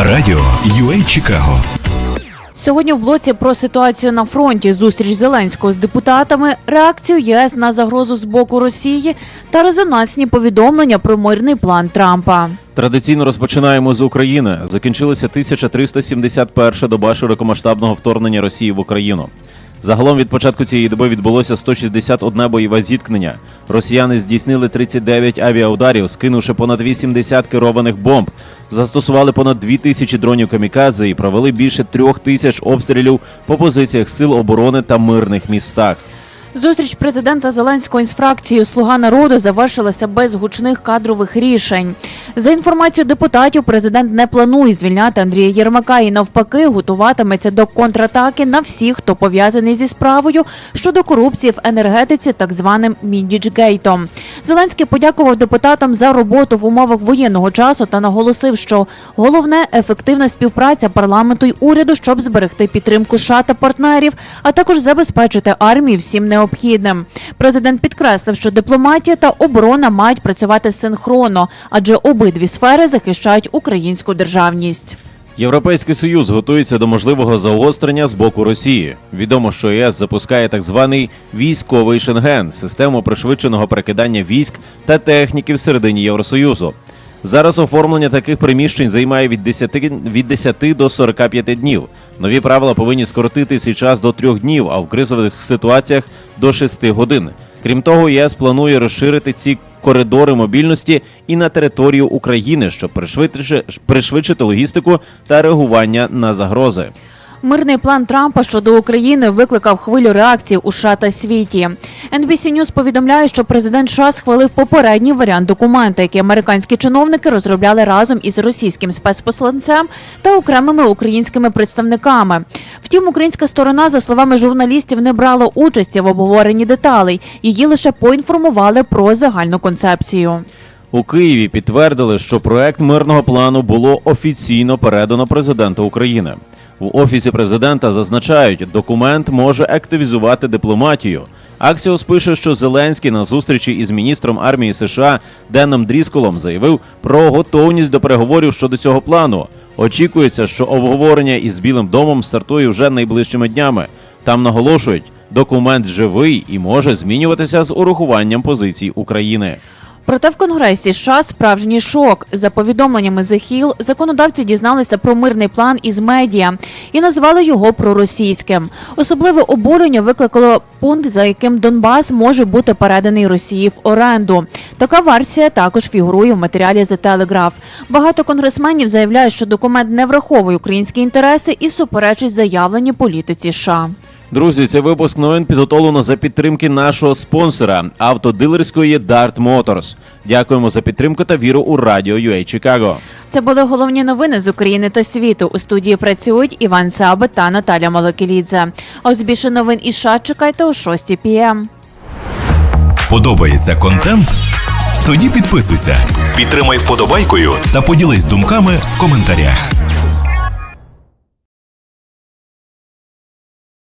Радіо UA Чикаго. Сьогодні в блоці про ситуацію на фронті, зустріч Зеленського з депутатами, реакцію єС на загрозу з боку Росії та резонансні повідомлення про мирний план Трампа. Традиційно розпочинаємо з України. Закінчилася 1371 доба широкомасштабного вторгнення Росії в Україну. Загалом від початку цієї доби відбулося 161 бойове зіткнення. Росіяни здійснили 39 авіаударів, скинувши понад 80 керованих бомб, застосували понад 2 тисячі дронів камікадзе і провели більше трьох тисяч обстрілів по позиціях сил оборони та мирних містах. Зустріч президента Зеленського із фракцією Слуга народу завершилася без гучних кадрових рішень. За інформацією депутатів, президент не планує звільняти Андрія Єрмака і навпаки готуватиметься до контратаки на всіх, хто пов'язаний зі справою щодо корупції в енергетиці, так званим Міндічгейтом. Зеленський подякував депутатам за роботу в умовах воєнного часу та наголосив, що головне ефективна співпраця парламенту й уряду, щоб зберегти підтримку США та партнерів, а також забезпечити армію всім необхідним. Президент підкреслив, що дипломатія та оборона мають працювати синхронно, адже обидві сфери захищають українську державність. Європейський союз готується до можливого загострення з боку Росії. Відомо, що ЄС запускає так званий військовий шенген систему пришвидшеного перекидання військ та техніки всередині Євросоюзу. Зараз оформлення таких приміщень займає від 10, від 10 до 45 днів. Нові правила повинні скоротити цей час до трьох днів, а в кризових ситуаціях до 6 годин. Крім того, ЄС планує розширити ці коридори мобільності і на територію України, щоб пришвидшити, логістику та реагування на загрози. Мирний план Трампа щодо України викликав хвилю реакцій у США та світі. NBC News повідомляє, що президент США схвалив попередній варіант документа, який американські чиновники розробляли разом із російським спецпосланцем та окремими українськими представниками. Втім, українська сторона, за словами журналістів, не брала участі в обговоренні деталей. Її лише поінформували про загальну концепцію. У Києві підтвердили, що проект мирного плану було офіційно передано президенту України. В офісі президента зазначають, документ може активізувати дипломатію. Аксіос пише, що Зеленський на зустрічі із міністром армії США Деном Дрісколом заявив про готовність до переговорів щодо цього плану. Очікується, що обговорення із Білим домом стартує вже найближчими днями. Там наголошують, документ живий і може змінюватися з урахуванням позицій України. Проте в Конгресі США справжній шок. За повідомленнями The Hill, законодавці дізналися про мирний план із медіа і назвали його проросійським. Особливе обурення викликало пункт, за яким Донбас може бути переданий Росії в оренду. Така версія також фігурує в матеріалі The Telegraph. Багато конгресменів заявляють, що документ не враховує українські інтереси і суперечить заявленій політиці США. Друзі, цей випуск новин підготовлено за підтримки нашого спонсора автодилерської Dart Motors. Дякуємо за підтримку та віру у радіо UA Чикаго. Це були головні новини з України та світу. У студії працюють Іван Саби та Наталя Малокілідзе. А ось більше новин і США чекайте о 6 пм. Подобається контент? Тоді підписуйся, підтримай вподобайкою та поділись думками в коментарях.